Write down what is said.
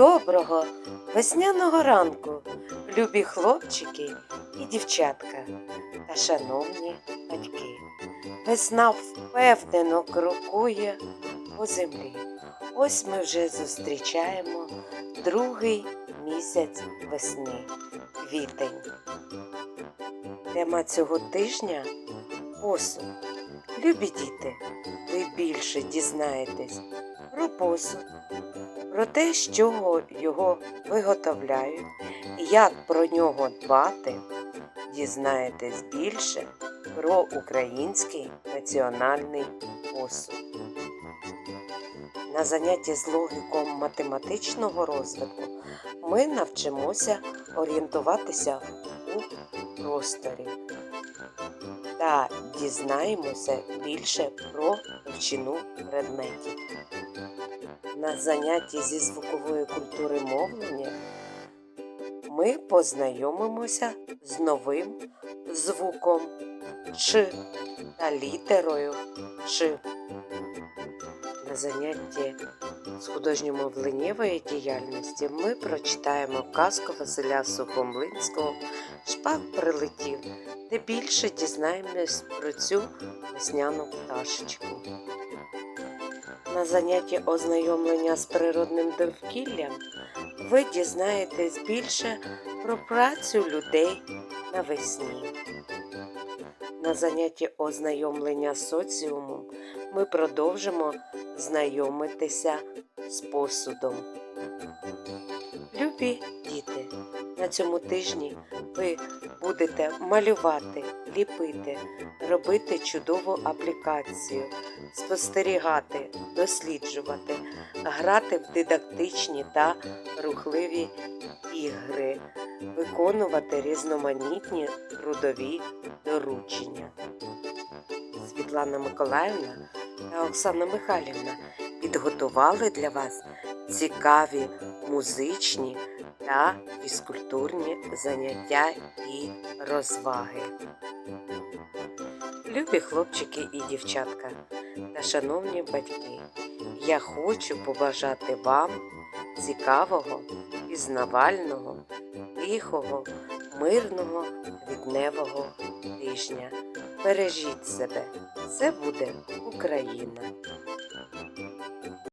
Доброго весняного ранку, любі хлопчики і дівчатка та шановні батьки. Весна впевнено крокує по землі. Ось ми вже зустрічаємо другий місяць весни квітень. Тема цього тижня посуд. Любі діти, ви більше дізнаєтесь про посуд, про те, з чого його виготовляють, як про нього дбати, дізнаєтесь більше про український національний посуд. На занятті з логіком математичного розвитку ми навчимося орієнтуватися у просторі та дізнаємося більше про вчину предметів. На занятті зі звукової культури мовлення ми познайомимося з новим звуком Ч та літерою Ч. На занятті з художньо-мовленнєвої діяльності ми прочитаємо казку Василя Сухомлинського Шпак прилетів, де більше дізнаємось про цю весняну пташечку. На занятті ознайомлення з природним довкіллям ви дізнаєтесь більше про працю людей навесні. На занятті ознайомлення соціумом ми продовжимо знайомитися з посудом. Любі діти, на цьому тижні ви будете малювати, ліпити, робити чудову аплікацію, спостерігати, досліджувати, грати в дидактичні та рухливі ігри, виконувати різноманітні трудові доручення. Світлана Миколаївна та Оксана Михайлівна підготували для вас цікаві музичні та фізкультурні заняття і розваги. Любі хлопчики і дівчатка та шановні батьки, я хочу побажати вам цікавого, пізнавального, тихого, мирного, квітневого тижня. Бережіть себе, це буде Україна.